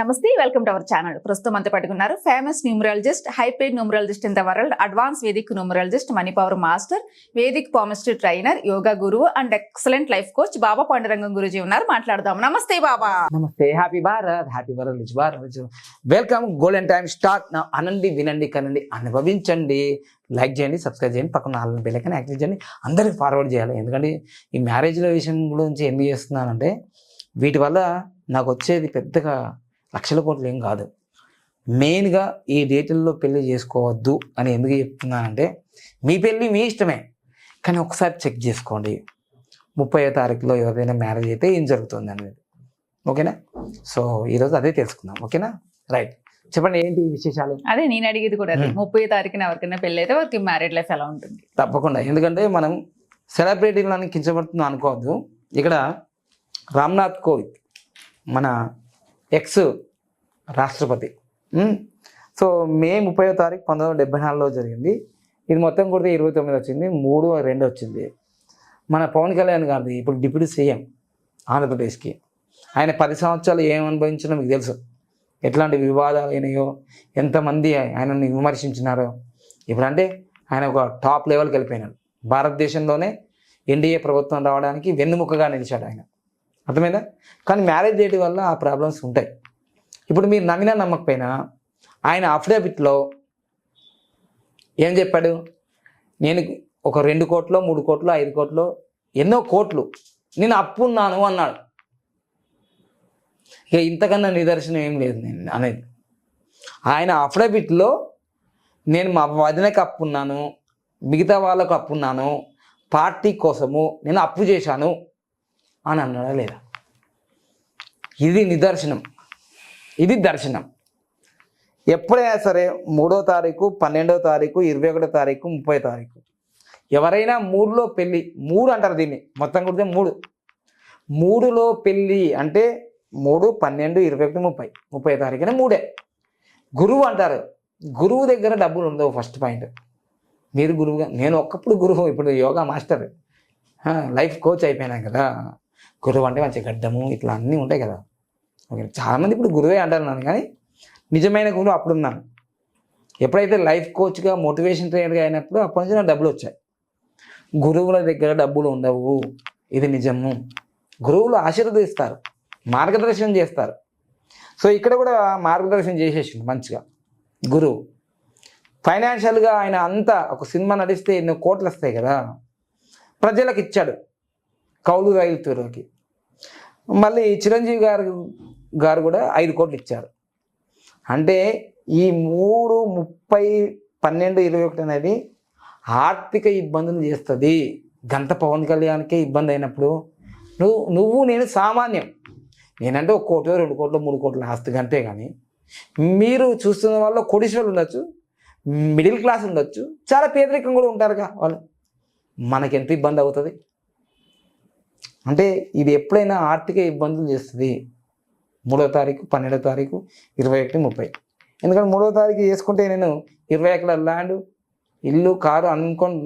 నమస్తే welcome to our channel. ప్రస్తుతం అంత పట్టుకున్నారు famous numerologist hyped numerologist in the world advance Vedic numerologist money power master Vedic palmistry trainer yoga గురువు and excellent life coach Baba Pandurangam Guruji ఉన్నారు. మాట్లాడదాం. నమస్తే బాబా. నమస్తే. Happy Bharat happy Bharat Bharat welcome golden time start నా అనండి వినండి కనండి అనుభవించండి. లైక్ చేయండి సబ్స్క్రైబ్ చేయండి. పక్కన నాలుగు బెల్లకని యాక్టివ్ చేయండి. అందరికి ఫార్వర్డ్ చేయాలి. ఎందుకంటే ఈ మ్యారేజ్ల విషయం గురించి ఎందుకు చేస్తున్నానంటే వీటి వల్ల నాకు వచ్చేది పెద్దగా లక్షల కోట్లు ఏం కాదు. మెయిన్గా ఈ డేట్లలో పెళ్ళి చేసుకోవద్దు అని ఎందుకు చెప్తున్నానంటే మీ పెళ్ళి మీ ఇష్టమే కానీ ఒకసారి చెక్ చేసుకోండి. ముప్పై తారీఖులో ఎవరిదైనా మ్యారేజ్ అయితే ఏం జరుగుతుంది అనేది. ఓకేనా? సో ఈరోజు అదే తెలుసుకుందాం. ఓకేనా? రైట్ చెప్పండి ఏంటి విశేషాలు? అదే నేను అడిగేది కూడా. ముప్పై తారీఖున ఎవరికైనా పెళ్ళి అయితే వారికి మ్యారేడ్ లైఫ్ ఎలా ఉంటుంది. తప్పకుండా. ఎందుకంటే మనం సెలబ్రిటీలను కించబడుతున్నాం అనుకోవద్దు. ఇక్కడ రామ్నాథ్ కోవింద్ మన ఎక్స్ రాష్ట్రపతి. సో మే ముప్పై తారీఖు పంతొమ్మిది వందల డెబ్బై నాలుగులో జరిగింది. ఇది మొత్తం కూడా ఇరవై తొమ్మిది వచ్చింది మూడు రెండు వచ్చింది. మన పవన్ కళ్యాణ్ గారిది ఇప్పుడు డిప్యూటీ సీఎం ఆంధ్రప్రదేశ్కి. ఆయన పది సంవత్సరాలు ఏం అనుభవించినా మీకు తెలుసు. ఎట్లాంటి వివాదాలు అయినాయో ఎంతమంది ఆయనని విమర్శించినారో. ఇప్పుడంటే ఆయన ఒక టాప్ లెవెల్కి వెళ్ళిపోయినాడు. భారతదేశంలోనే ఎన్డీఏ ప్రభుత్వం రావడానికి వెన్నుముకగా నిలిచాడు ఆయన. అర్థమైందా? కానీ మ్యారేజ్ డేట్ వల్ల ఆ ప్రాబ్లమ్స్ ఉంటాయి. ఇప్పుడు మీరు నమ్మినా నమ్మకపోయినా ఆయన అఫిడవిట్లో ఏం చెప్పాడు? నేను ఒక రెండు కోట్లు మూడు కోట్లు ఐదు కోట్లు ఎన్నో కోట్లు నేను అప్పున్నాను అన్నాడు. ఇక ఇంతకన్నా నిదర్శనం ఏం లేదు నేను అనేది. ఆయన అఫిడవిట్లో నేను మా వదినకి అప్పున్నాను మిగతా వాళ్ళకు అప్పున్నాను పార్టీ కోసము నేను అప్పు చేశాను అని అన్నాడా లేదా? ఇది నిదర్శనం. ఇది దర్శనం. ఎప్పుడైనా సరే మూడో తారీఖు పన్నెండో తారీఖు ఇరవై ఒకటో తారీఖు ముప్పై తారీఖు. ఎవరైనా మూడులో పెళ్ళి మూడు అంటారు దీన్ని. మొత్తం కుడితే మూడు. మూడులో పెళ్ళి అంటే మూడు పన్నెండు ఇరవై ఒకటి ముప్పై. ముప్పై తారీఖున మూడే. గురువు అంటారు. గురువు దగ్గర డబ్బులు ఉండవు ఫస్ట్ పాయింట్. మీరు గురువుగా నేను ఒక్కప్పుడు గురువు ఇప్పుడు యోగా మాస్టర్. లైఫ్ కోచ్ అయిపోయినాను కదా. గురువు అంటే మంచి గడ్డము ఇట్లా అన్నీ ఉంటాయి కదా. ఓకే చాలామంది ఇప్పుడు గురువే అంటారు నన్ను కానీ నిజమైన గురువు అప్పుడు ఉన్నాను. ఎప్పుడైతే లైఫ్ కోచ్గా మోటివేషన్ ట్రైనర్గా అయినప్పుడు అప్పటి నుంచి నాకు డబ్బులు వచ్చాయి. గురువుల దగ్గర డబ్బులు ఉండవు. ఇది నిజము. గురువులు ఆశీర్వదిస్తారు. మార్గదర్శనం చేస్తారు. సో ఇక్కడ కూడా మార్గదర్శనం చేసేసిండు మంచిగా. గురువు ఫైనాన్షియల్గా ఆయన అంతా ఒక సినిమా నడిస్తే ఎన్నో కోట్లు వస్తాయి కదా. ప్రజలకు ఇచ్చాడు. కౌలు రైతులకి మళ్ళీ చిరంజీవి గారు గారు కూడా ఐదు కోట్లు ఇచ్చారు. అంటే ఈ మూడు ముప్పై పన్నెండు ఇరవై ఒకటి అనేది ఆర్థిక ఇబ్బందులు చేస్తుంది. గంట పవన్ కళ్యాణ్కే ఇబ్బంది అయినప్పుడు నువ్వు నువ్వు నేను సామాన్యం. నేనంటే ఒక కోటి రెండు కోట్లు మూడు కోట్ల ఆస్తి గంటే కానీ మీరు చూస్తున్న వాళ్ళు కొడిశ్వరులు ఉండొచ్చు మిడిల్ క్లాస్ ఉండొచ్చు చాలా పేదరికం కూడా ఉంటారుగా వాళ్ళు. మనకి ఎంత ఇబ్బంది అవుతుంది? అంటే ఇది ఎప్పుడైనా ఆర్థిక ఇబ్బందులు చేస్తుంది. మూడో తారీఖు పన్నెండో తారీఖు ఇరవై ఒకటి ముప్పై. ఎందుకంటే మూడో తారీఖు చేసుకుంటే నేను ఇరవై ఎకరాల ల్యాండ్ ఇల్లు కారు అనుకొని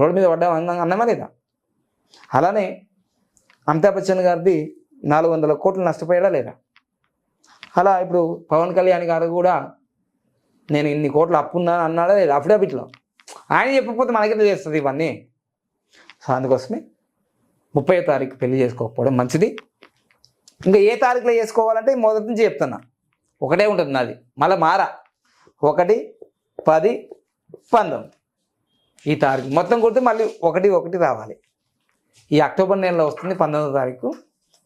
రోడ్డు మీద పడ్డా అన్న అన్నమా లేదా? అలానే అమితాబ్ బచ్చన్ గారిది నాలుగు వందల కోట్లు నష్టపోయాడా లేదా? అలా ఇప్పుడు పవన్ కళ్యాణ్ గారు కూడా నేను ఇన్ని కోట్లు అప్పున్నాను అన్నాడా లేదా? అఫిడవిట్లో ఆయన చెప్పకపోతే మనకెంత చేస్తుంది ఇవన్నీ. సో అందుకోసమే ముప్పై తారీఖు పెళ్ళి చేసుకోకపోవడం మంచిది. ఇంకా ఏ తారీఖులో చేసుకోవాలంటే మొదటి నుంచి చెప్తున్నా. ఒకటే ఉంటుంది నాది. మళ్ళీ మారా. ఒకటి పది పంతొమ్మిది. ఈ తారీఖు మొత్తం కొడితే మళ్ళీ ఒకటి ఒకటి రావాలి. ఈ అక్టోబర్ నెలలో వస్తుంది పంతొమ్మిదో తారీఖు.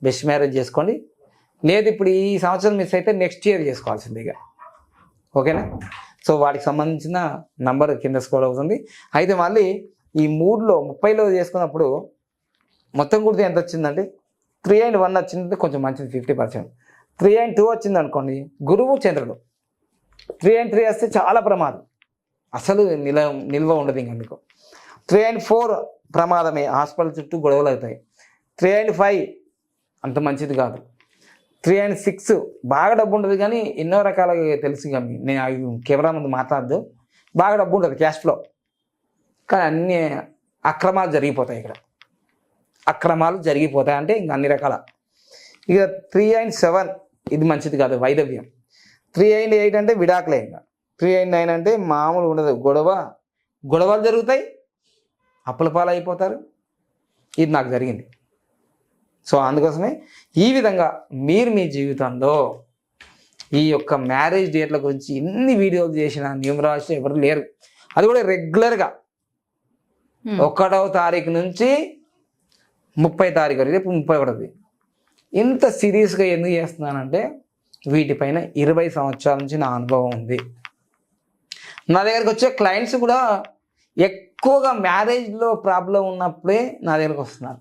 బెస్ట్ మ్యారేజ్ చేసుకోండి. లేదు ఇప్పుడు ఈ సంవత్సరం మిస్ అయితే నెక్స్ట్ ఇయర్ చేసుకోవాల్సింది ఇక. ఓకేనా? సో వాటికి సంబంధించిన నంబర్ కింద స్కోర్ అవుతుంది. అయితే మళ్ళీ ఈ మూడులో ముప్పైలో చేసుకున్నప్పుడు మొత్తం కుడితే ఎంత వచ్చిందండి త్రీ అండ్ వన్ వచ్చింది కొంచెం మంచిది fifty percent. Three and two వచ్చింది అనుకోండి గురువు చంద్రుడు. త్రీ అండ్ త్రీ వస్తే చాలా ప్రమాదం. అసలు నిల నిల్వ ఉండదు ఇంకా మీకు త్రీ అండ్ ఫోర్ ప్రమాదమే హాస్పిటల్ చుట్టూ గొడవలు అవుతాయి. త్రీ అండ్ ఫైవ్ అంత మంచిది కాదు. త్రీ అండ్ సిక్స్ బాగా డబ్బు ఉంటుంది కానీ ఎన్నో రకాలుగా తెలుసు కానీ నేను అవి కెమెరా ముందు మాట్లాడదు. బాగా డబ్బు ఉంటుంది క్యాష్ ఫ్లో. కానీ అన్ని అక్రమాలు జరిగిపోతాయి ఇక్కడ. అక్రమాలు జరిగిపోతాయి అంటే ఇంకా అన్ని రకాల. ఇక త్రీ అండ్ సెవెన్ ఇది మంచిది కాదు వైదవ్యం. త్రీ అండ్ ఎయిట్ అంటే విడాకులే ఇంకా. త్రీ అండ్ నైన్ అంటే మామూలు ఉండదు. గొడవ గొడవలు జరుగుతాయి అప్పుల పాలు అయిపోతారు ఇది నాకు జరిగింది. సో అందుకోసమే ఈ విధంగా మీరు మీ జీవితంలో ఈ యొక్క మ్యారేజ్ డేట్ల గురించి ఎన్ని వీడియోలు చేసిన న్యూమరాలజీ ఎవరు లేరు. అది కూడా రెగ్యులర్గా. ఒకటవ తారీఖు నుంచి ముప్పై తారీఖు రేపు ముప్పై ఒకటిది ఇంత సీరియస్గా ఎందుకు చేస్తున్నానంటే వీటిపైన ఇరవై సంవత్సరాల నుంచి నా అనుభవం ఉంది. నా దగ్గరకు వచ్చే క్లయింట్స్ కూడా ఎక్కువగా మ్యారేజ్లో ప్రాబ్లం ఉన్నప్పుడే నా దగ్గరకు వస్తున్నారు.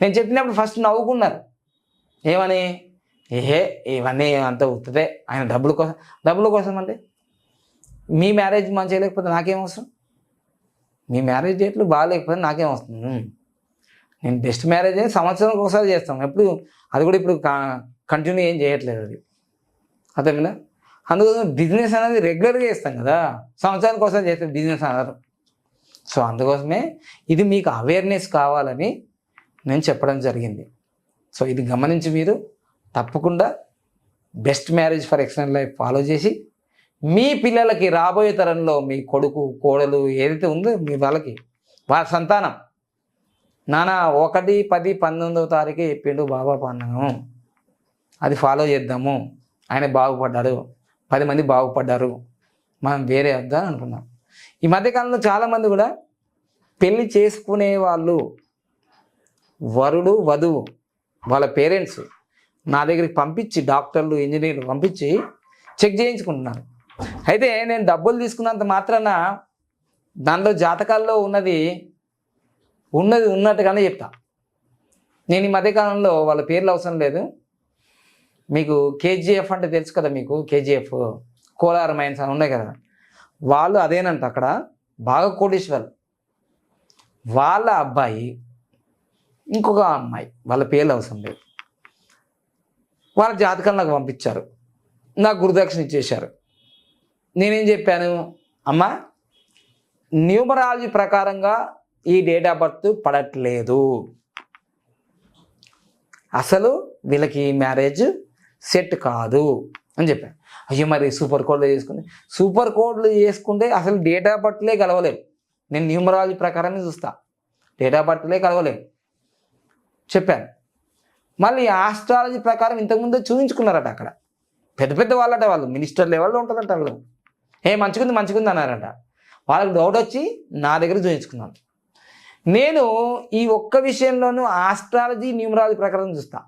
నేను చెప్పినప్పుడు ఫస్ట్ నవ్వుకున్నారు. ఏమని? ఏహే ఇవన్నీ అంత ఉత్తదే ఆయన డబ్బుల కోసం డబ్బుల కోసం అంటే మీ మ్యారేజ్ మంచిగా లేకపోతే నాకేం అవసరం? మీ మ్యారేజ్ డేట్లు బాగాలేకపోతే నాకేం వస్తుంది నేను బెస్ట్ మ్యారేజ్ సంవత్సరానికి ఒకసారి చేస్తాం. ఎప్పుడు? అది కూడా ఇప్పుడు కంటిన్యూ ఏం చేయట్లేదు అది. అర్థమైందా? అందుకోసం బిజినెస్ అనేది రెగ్యులర్గా చేస్తాం కదా. సంవత్సరానికి ఒకసారి చేస్తే బిజినెస్ అన్నారు సో అందుకోసమే ఇది మీకు అవేర్నెస్ కావాలని నేను చెప్పడం జరిగింది. సో ఇది గమనించి మీరు తప్పకుండా best marriage for excellent life follow చేసి మీ పిల్లలకి రాబోయే తరంలో మీ కొడుకు కోడలు ఏదైతే ఉందో మీ వాళ్ళకి వాళ్ళ సంతానం నానా ఒకటి పది పంతొమ్మిదవ తారీఖు చెప్పిండు బాబా పండుగను. అది ఫాలో చేద్దాము. ఆయన బాగుపడ్డాడు. పది మంది బాగుపడ్డారు. మనం వేరే వద్దాం అనుకున్నాం. ఈ మధ్యకాలంలో చాలామంది కూడా పెళ్ళి చేసుకునే వాళ్ళు వరుడు వధువు వాళ్ళ పేరెంట్స్ నా దగ్గరికి పంపించి డాక్టర్లు ఇంజనీర్లు పంపించి చెక్ చేయించుకుంటున్నారు. అయితే నేను డబ్బులు తీసుకున్నంత మాత్రాన దానిలో జాతకాల్లో ఉన్నది ఉన్నది ఉన్నట్టుగానే చెప్తా. నేను ఈ మధ్యకాలంలో వాళ్ళ పేర్లు అవసరం లేదు. మీకు కేజీఎఫ్ అంటే తెలుసు కదా మీకు కేజీఎఫ్ కోలార్ మైన్స్ అని ఉన్నాయి కదా. వాళ్ళు అదేనంట అక్కడ బాగా కోటీశ్వర్ వాళ్ళ అబ్బాయి ఇంకొక అమ్మాయి వాళ్ళ పేర్లు అవసరం లేదు. వాళ్ళ జాతకాలు నాకు పంపించారు. నాకు గురుదక్షిణ ఇచ్చేశారు. నేనేం చెప్పాను? అమ్మా న్యూమరాలజీ ప్రకారంగా ఈ డేట్ ఆఫ్ బర్త్ పడట్లేదు. అసలు వీళ్ళకి మ్యారేజ్ సెట్ కాదు అని చెప్పాను అయ్యో మరి సూపర్ కోడ్లు చేసుకుంటే సూపర్ కోడ్లు చేసుకుంటే అసలు డేట్ ఆఫ్ బర్త్లే కలవలేవు నేను న్యూమరాలజీ ప్రకారమే చూస్తా. డేట్ ఆఫ్ బర్త్లే కలవలేవు చెప్పాను. మళ్ళీ ఆస్ట్రాలజీ ప్రకారం ఇంతకుముందే చూపించుకున్నారట అక్కడ. పెద్ద పెద్ద వాళ్ళట వాళ్ళు. మినిస్టర్ లెవెల్లో ఉంటుందంట వాళ్ళు. ఏ మంచిగుంది మంచిగుంది అన్నారట. వాళ్ళకి డౌట్ వచ్చి నా దగ్గర చూపించుకున్నాను. నేను ఈ ఒక్క విషయంలోనూ ఆస్ట్రాలజీ న్యూమరాలజీ ప్రకారం చూస్తా.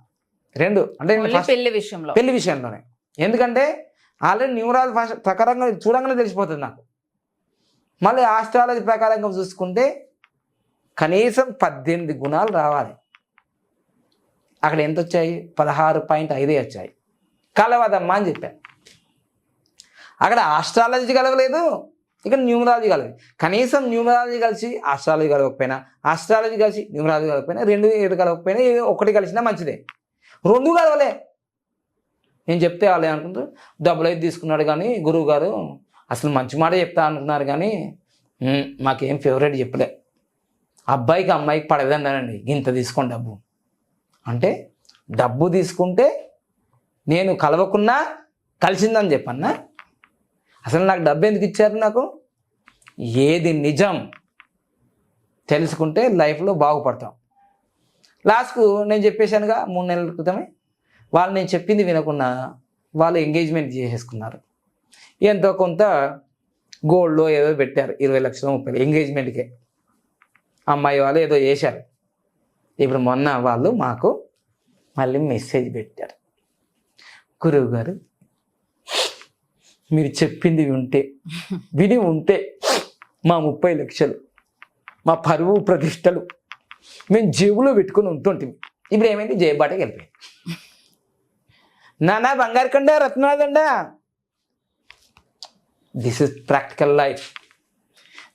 రెండు. అంటే పెళ్ళి విషయంలో. పెళ్ళి విషయంలోనే. ఎందుకంటే ఆల్రెడీ న్యూమరాలజీ ప్రకారంగా చూడంగానే తెలిసిపోతుంది నాకు. మళ్ళీ ఆస్ట్రాలజీ ప్రకారంగా చూసుకుంటే కనీసం పద్దెనిమిది గుణాలు రావాలి. అక్కడ ఎంత వచ్చాయి? పదహారు పాయింట్ ఐదే వచ్చాయి. కలవదమ్మా అని చెప్పాను అక్కడ ఆస్ట్రాలజీ కలవలేదు. ఇక్కడ న్యూమరాలజీ కలవదు కనీసం న్యూమరాలజీ కలిసి ఆస్ట్రాలజీ కలవకపోయినా ఆస్ట్రాలజీ కలిసి న్యూమరాలజీ కలవకపోయినా రెండు ఏడు కలవకపోయినా ఒకటి కలిసినా మంచిదే. రెండు కలవలే. నేను చెప్తే వాళ్ళు ఏమనుకుంటారు? డబ్బులు అయితే తీసుకున్నాడు కానీ గురువు గారు అసలు మంచి మాట చెప్తా అనుకున్నారు కానీ మాకేం ఫేవరెట్ చెప్పలే. అబ్బాయికి అమ్మాయికి పడదన్నానండి ఇంత తీసుకోండి డబ్బు. అంటే డబ్బు తీసుకుంటే నేను కలవకున్నా కలిసిందని చెప్పన్నా అసలు నాకు డబ్బు ఎందుకు ఇచ్చారు నాకు? ఏది నిజం తెలుసుకుంటే లైఫ్లో బాగుపడతాం. లాస్ట్కు నేను చెప్పేశానుగా మూడు నెలల క్రితమే. వాళ్ళు నేను చెప్పింది వినకుండా వాళ్ళు ఎంగేజ్మెంట్ చేసేసుకున్నారు. ఎంతో కొంత గోల్డ్లో ఏదో పెట్టారు ఇరవై లక్షలు ముప్పై ఎంగేజ్మెంట్కే అమ్మాయి వాళ్ళు ఏదో చేశారు. ఇప్పుడు మొన్న వాళ్ళు మాకు మళ్ళీ మెసేజ్ పెట్టారు. గురువు గారు మీరు చెప్పింది ఉంటే విని ఉంటే మా ముప్పై లక్షలు మా పరువు ప్రతిష్టలు మేము జేబులో పెట్టుకుని ఉంటుంటిమి. ఇప్పుడు ఏమైంది? జేబాటకి వెళ్ళిపోయి నానా బంగారు కండ రత్నాదండ దిస్ ఇస్ ప్రాక్టికల్ లైఫ్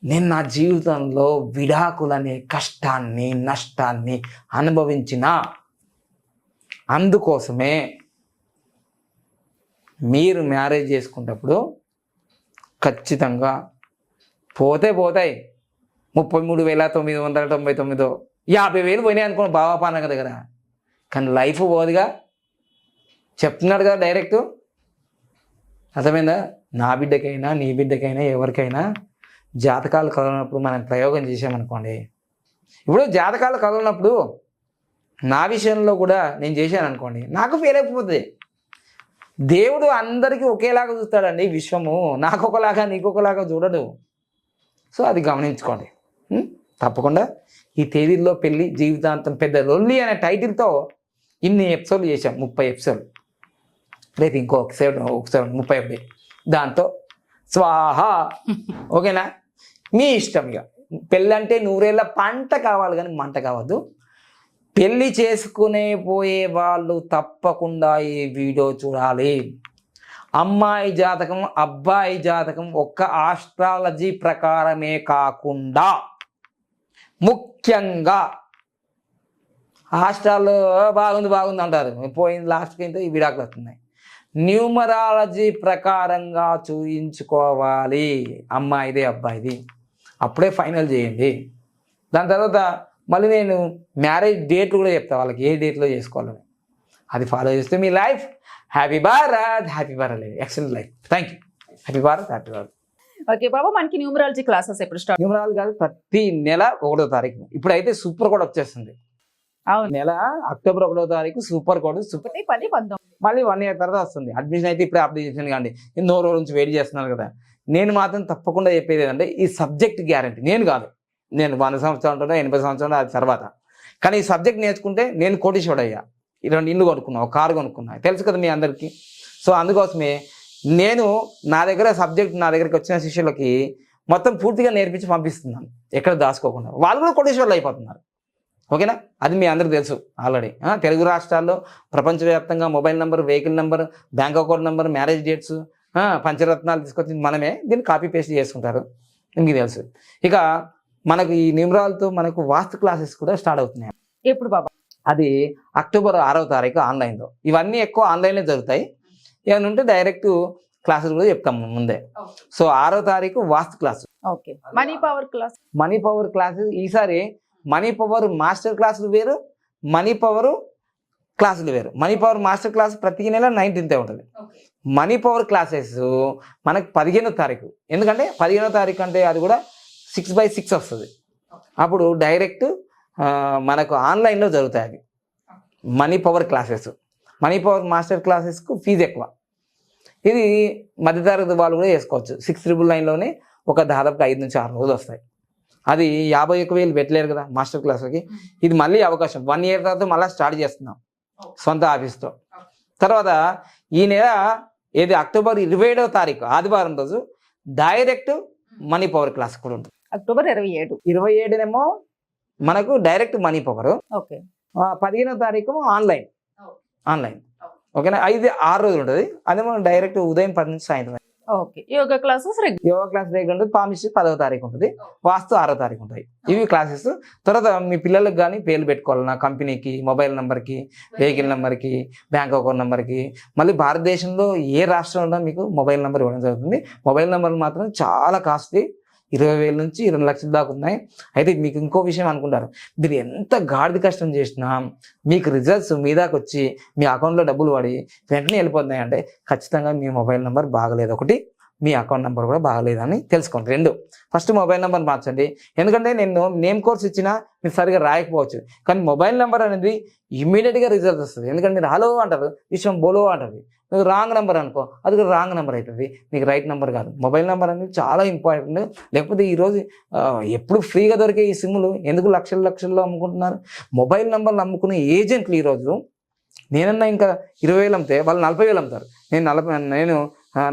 నేను నా జీవితంలో విడాకులనే కష్టాన్ని నష్టాన్ని అనుభవించిన. అందుకోసమే మీరు మ్యారేజ్ చేసుకున్నప్పుడు ఖచ్చితంగా పోతే పోతాయి. ముప్పై మూడు వేల తొమ్మిది వందల తొంభై తొమ్మిదో యాభై వేలు పోయినాయి అనుకోండి బాబా కదా దగ్గర. కానీ లైఫ్ పోదుగా. చెప్తున్నాడు కదా డైరెక్ట్. అర్థమైందా? నా బిడ్డకైనా నీ బిడ్డకైనా ఎవరికైనా జాతకాలు కలవనప్పుడు మనం ప్రయోగం చేసామనుకోండి ఇప్పుడు జాతకాలు కలవనప్పుడు నా విషయంలో కూడా నేను చేశాను అనుకోండి నాకు ఫెయిల్ అయిపోతుంది. దేవుడు అందరికీ ఒకేలాగా చూస్తాడండి విశ్వము. నాకు ఒకలాగా నీకు ఒకలాగా చూడడు. సో అది గమనించుకోండి. తప్పకుండా ఈ తేదీల్లో పెళ్ళి జీవితాంతం పెద్ద లొల్లి అనే టైటిల్తో ఇన్ని ఎపిసోడ్లు చేశాం. ముప్పై ఎపిసోడ్లు. రేపు ఇంకో ఎపిసోడ్ ఒకసారి ముప్పై ఒకటి. దాంతో స్వాహ. ఓకేనా? మీ ఇష్టం ఇక. పెళ్ళంటే నూరేళ్ళ పంట కావాలి కానీ మంట కావద్దు. పెళ్ళి చేసుకునే పోయే వాళ్ళు తప్పకుండా ఈ వీడియో చూడాలి. అమ్మాయి జాతకం అబ్బాయి జాతకం ఒక్క ఆస్ట్రాలజీ ప్రకారమే కాకుండా ముఖ్యంగా హాస్టల్లో బాగుంది బాగుంది అంటారు. పోయింది లాస్ట్కి అయితే ఈ విడాకులు వస్తున్నాయి. న్యూమరాలజీ ప్రకారంగా చూయించుకోవాలి. అమ్మాయిది అబ్బాయిది. అప్పుడే ఫైనల్ చేయండి. దాని తర్వాత మళ్ళీ నేను మ్యారేజ్ డేట్లు కూడా చెప్తా వాళ్ళకి ఏ డేట్లో చేసుకోవాలని. అది ఫాలో చేస్తే మీ life happy Bharat happy Bharat excellent life thank you happy Bharat happy Bharat okay బాబా మనకి న్యూమరాలజీ క్లాసెస్ ఎప్పుడు స్టార్ట్ న్యూమరాలజీ కాదు ప్రతి నెల ఒకటో తారీఖు. ఇప్పుడైతే సూపర్ కోడ్ వచ్చేస్తుంది. అవును. నెల అక్టోబర్ ఒకటో తారీఖు సూపర్ కోడ్ సూపర్ పది పంతొమ్మిది. మళ్ళీ వన్ ఇయర్ తర్వాత వస్తుంది. అడ్మిషన్ అయితే ఇప్పుడే అప్లై చేసాను కానీ ఎన్నో రోజుల నుంచి వెయిట్ చేస్తున్నారు కదా. నేను మాత్రం తప్పకుండా చెప్పేది ఏంటంటే ఈ సబ్జెక్ట్ గ్యారంటీ నేను కాదు. నేను వంద సంవత్సరాలు ఉంటాను ఎనభై సంవత్సరాలు అది తర్వాత. కానీ ఈ సబ్జెక్ట్ నేర్చుకుంటే నేను కోటీశ్వరుడు అయ్యా ఈ రెండు ఇల్లు కొనుక్కున్నా ఒక కారు కొనుక్కున్నా. తెలుసు కదా మీ అందరికీ. సో అందుకోసమే నేను నా దగ్గర సబ్జెక్ట్ నా దగ్గరికి వచ్చిన శిష్యులకి మొత్తం పూర్తిగా నేర్పించి పంపిస్తున్నాను. ఎక్కడ దాచుకోకుండా. వాళ్ళు కూడా కోటీశ్వరులు అయిపోతున్నారు. ఓకేనా? అది మీ అందరికి తెలుసు ఆల్రెడీ. తెలుగు రాష్ట్రాల్లో ప్రపంచవ్యాప్తంగా mobile number vehicle number bank account number marriage dates పంచరత్నాలు తీసుకొచ్చి మనమే. దీన్ని కాపీ పేస్ట్ చేసుకుంటారు. మీకు తెలుసు. ఇక మనకు ఈ నిమ్రాలతో మనకు వాస్తు క్లాసెస్ కూడా స్టార్ట్ అవుతున్నాయి. ఎప్పుడు బాబా? అది అక్టోబర్ ఆరవ తారీఖు ఆన్లైన్లో. ఇవన్నీ ఎక్కువ ఆన్లైన్లో జరుగుతాయి. ఏమైనా ఉంటే డైరెక్ట్ క్లాసెస్ కూడా చెప్తాం ముందే. సో ఆరో తారీఖు vastu class. Okay. Money power class? Money power classes ఈసారి మనీ పవర్ మాస్టర్ క్లాసులు వేరు మనీ పవర్ క్లాసులు వేరు. మనీ పవర్ మాస్టర్ క్లాస్ ప్రతి నెల నైన్టీన్తే ఉంటుంది. మనీ పవర్ క్లాసెస్ మనకు పదిహేనో తారీఖు. ఎందుకంటే పదిహేనో తారీఖు అంటే అది కూడా సిక్స్ బై సిక్స్ వస్తుంది. అప్పుడు డైరెక్ట్ మనకు ఆన్లైన్లో జరుగుతాయి అవి. Money power classes. Money power master క్లాసెస్కు fees ఎక్కువ. ఇది మధ్యతరగతి వాళ్ళు కూడా చేసుకోవచ్చు. సిక్స్ ట్రిపుల్ నైన్లోనే ఒక దాదాపుగా ఐదు నుంచి ఆరు రోజులు వస్తాయి. అది యాభై ఒక వేలు పెట్టలేరు కదా మాస్టర్ క్లాస్కి ఇది మళ్ళీ అవకాశం. వన్ ఇయర్ తర్వాత మళ్ళీ స్టార్ట్ చేస్తున్నాం. సొంత ఆఫీస్తో. తర్వాత ఈ నెల ఏది? అక్టోబర్ ఇరవై ఏడవ తారీఖు ఆదివారం రోజు డైరెక్ట్ మనీ పవర్ క్లాస్ కూడా ఉంటుంది. అక్టోబర్ ఇరవై ఏడు. ఇరవై ఏడునేమో మనకు డైరెక్ట్ మనీ పవర్. ఓకే. పదిహేనో తారీఖు ఆన్లైన్. ఆన్లైన్. ఓకేనా? ఐదు ఆరు రోజులు ఉంటుంది. అదే మనం డైరెక్ట్ ఉదయం పది నుంచి సాయంత్రం. Okay. Yoga classes yoga class regular ఉంటుంది. పామిస్ట్ పదవ తారీఖు ఉంటుంది. వాస్తు ఆరో తారీఖు ఉంటాయి ఇవి క్లాసెస్. తర్వాత మీ పిల్లలకు కానీ పేర్లు పెట్టుకోవాలన్నా కంపెనీకి మొబైల్ నెంబర్కి వెహికల్ నెంబర్కి బ్యాంక్ అకౌంట్ నెంబర్కి. మళ్ళీ భారతదేశంలో ఏ రాష్ట్రంలో మీకు మొబైల్ నెంబర్ ఇవ్వడం జరుగుతుంది. మొబైల్ నెంబర్ మాత్రం చాలా కాస్ట్లీ ఇరవై వేల నుంచి ఇరవై లక్షల దాకా ఉన్నాయి. అయితే మీకు ఇంకో విషయం అనుకుంటారు. మీరు ఎంత గాడిద కష్టం చేసినా మీకు రిజల్ట్స్ మీ దాకా వచ్చి మీ అకౌంట్లో డబ్బులు పడి వెంటనే వెళ్ళిపోతున్నాయి అంటే ఖచ్చితంగా మీ మొబైల్ నెంబర్ బాగలేదు. ఒకటి మీ అకౌంట్ నెంబర్ కూడా బాగలేదని తెలుసుకోండి. రెండు ఫస్ట్ మొబైల్ నెంబర్ మార్చండి. ఎందుకంటే నేను నేమ్ కోర్స్ ఇచ్చినా మీరు సరిగా రాయకపోవచ్చు. కానీ మొబైల్ నెంబర్ అనేది ఇమీడియట్గా రిజల్ట్ వస్తుంది. ఎందుకంటే మీరు హలో అంటారు విషయం బోలో అంటారు మీకు రాంగ్ నెంబర్ అనుకో అది కూడా రాంగ్ నెంబర్ అవుతుంది మీకు రైట్ నెంబర్ కాదు. మొబైల్ నెంబర్ అనేది చాలా ఇంపార్టెంట్ లేకపోతే ఈరోజు ఎప్పుడు ఫ్రీగా దొరికే ఈ సిమ్లు ఎందుకు లక్షల లక్షల్లో అమ్ముకుంటున్నారు? మొబైల్ నెంబర్లు అమ్ముకునే ఏజెంట్లు ఈరోజు నేనన్నా ఇంకా ఇరవై వేలు అమ్మితే వాళ్ళు నలభై వేలు అమ్ముతారు. నేను నలభై నేను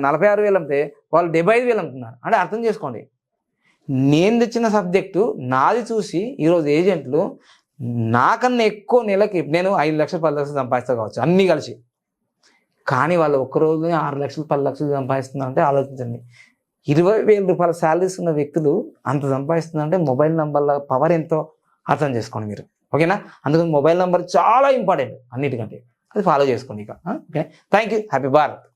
నలభై ఆరు వేలు అమ్మితే వాళ్ళు డెబ్బై ఐదు వేలు అమ్ముతున్నారు అంటే అర్థం చేసుకోండి. నేను తెచ్చిన సబ్జెక్టు నాది చూసి ఈరోజు ఏజెంట్లు నాకన్నా ఎక్కువ నెలకి నేను ఐదు లక్షలు పది లక్షలు సంపాదిస్తా కావచ్చు అన్నీ కలిసి. కానీ వాళ్ళు ఒక్క రోజు ఆరు లక్షలు పది లక్షలు సంపాదిస్తున్నారంటే ఆలోచించండి. ఇరవై వేల రూపాయల శాలరీస్ ఉన్న వ్యక్తులు అంత సంపాదిస్తున్నారంటే మొబైల్ నెంబర్ల పవర్ ఎంతో అర్థం చేసుకోండి మీరు. ఓకేనా? అందుకని మొబైల్ నెంబర్ చాలా ఇంపార్టెంట్ అన్నిటికంటే. అది ఫాలో చేసుకోండి ఇక. Okay? Thank you happy Bharat.